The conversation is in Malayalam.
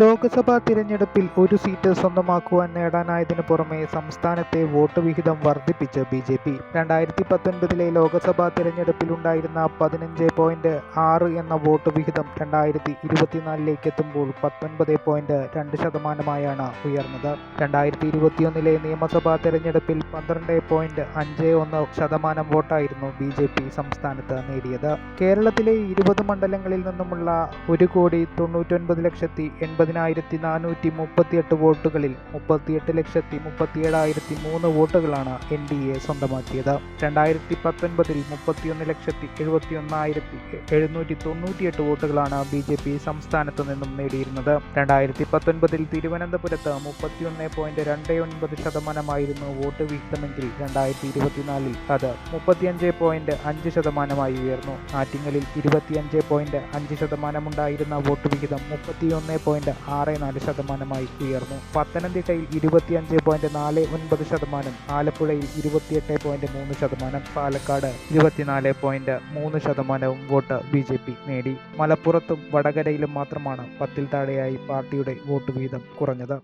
ലോക്സഭാ തിരഞ്ഞെടുപ്പിൽ ഒരു സീറ്റ് സ്വന്തമാക്കുവാൻ നേടാനായതിനു പുറമെ സംസ്ഥാനത്തെ വോട്ട് വിഹിതം വർദ്ധിപ്പിച്ച് ബി ജെ പി. രണ്ടായിരത്തി പത്തൊൻപതിലെ ലോക്സഭാ തിരഞ്ഞെടുപ്പിലുണ്ടായിരുന്ന പതിനഞ്ച് പോയിന്റ് ആറ് എന്ന വോട്ട് വിഹിതം രണ്ടായിരത്തി ഇരുപത്തിനാലിലേക്ക് എത്തുമ്പോൾ പത്തൊൻപത് പോയിന്റ് രണ്ട് ശതമാനമായാണ് ഉയർന്നത്. രണ്ടായിരത്തി ഇരുപത്തിയൊന്നിലെ നിയമസഭാ തിരഞ്ഞെടുപ്പിൽ പന്ത്രണ്ട് പോയിന്റ് അഞ്ച് ഒന്ന് ശതമാനം വോട്ടായിരുന്നു ബി ജെ പി സംസ്ഥാനത്ത് നേടിയത്. കേരളത്തിലെ ഇരുപത് മണ്ഡലങ്ങളിൽ നിന്നുമുള്ള ഒരു കോടി തൊണ്ണൂറ്റൊൻപത് ലക്ഷത്തി എൺപതിനായിരത്തി നാനൂറ്റി മുപ്പത്തിയെട്ട് വോട്ടുകളിൽ മുപ്പത്തിയെട്ട് ലക്ഷത്തി മുപ്പത്തിയേഴായിരത്തി മൂന്ന് വോട്ടുകളാണ് എൻ ഡി എ സ്വന്തമാക്കിയത്. രണ്ടായിരത്തി പത്തൊൻപതിൽ മുപ്പത്തിയൊന്ന് ലക്ഷത്തി എഴുപത്തി ഒന്നായിരത്തി എഴുന്നൂറ്റി തൊണ്ണൂറ്റിയെട്ട് വോട്ടുകളാണ് ബി ജെ പി സംസ്ഥാനത്ത് നിന്നും നേടിയിരുന്നത്. രണ്ടായിരത്തി പത്തൊൻപതിൽ തിരുവനന്തപുരത്ത് മുപ്പത്തിയൊന്ന് പോയിന്റ് രണ്ട് ഒൻപത് ശതമാനമായിരുന്നു വോട്ട് വിഹിതമെങ്കിൽ രണ്ടായിരത്തി ഇരുപത്തിനാലിൽ അത് മുപ്പത്തിയഞ്ച് പോയിന്റ് അഞ്ച് ശതമാനമായി ഉയർന്നു. ആറ്റിങ്ങലിൽ ഇരുപത്തിയഞ്ച് പോയിന്റ് അഞ്ച് ശതമാനമുണ്ടായിരുന്ന വോട്ട് വിഹിതം മുപ്പത്തിയൊന്ന് പോയിന്റ് ആറ് നാല് ശതമാനമായി ഉയർന്നു. പത്തനംതിട്ടയിൽ ഇരുപത്തിയഞ്ച് പോയിന്റ് നാല് ഒൻപത് ശതമാനം ആലപ്പുഴയിൽ ഇരുപത്തിയെട്ട് പോയിന്റ് മൂന്ന് ശതമാനം പാലക്കാട് ഇരുപത്തിനാല് പോയിന്റ് മൂന്ന് ശതമാനവും വോട്ട് ബി ജെ പി നേടി. മലപ്പുറത്തും വടകരയിലും മാത്രമാണ് പത്തിൽ താഴെയായി പാർട്ടിയുടെ വോട്ട് വീതം കുറഞ്ഞത്.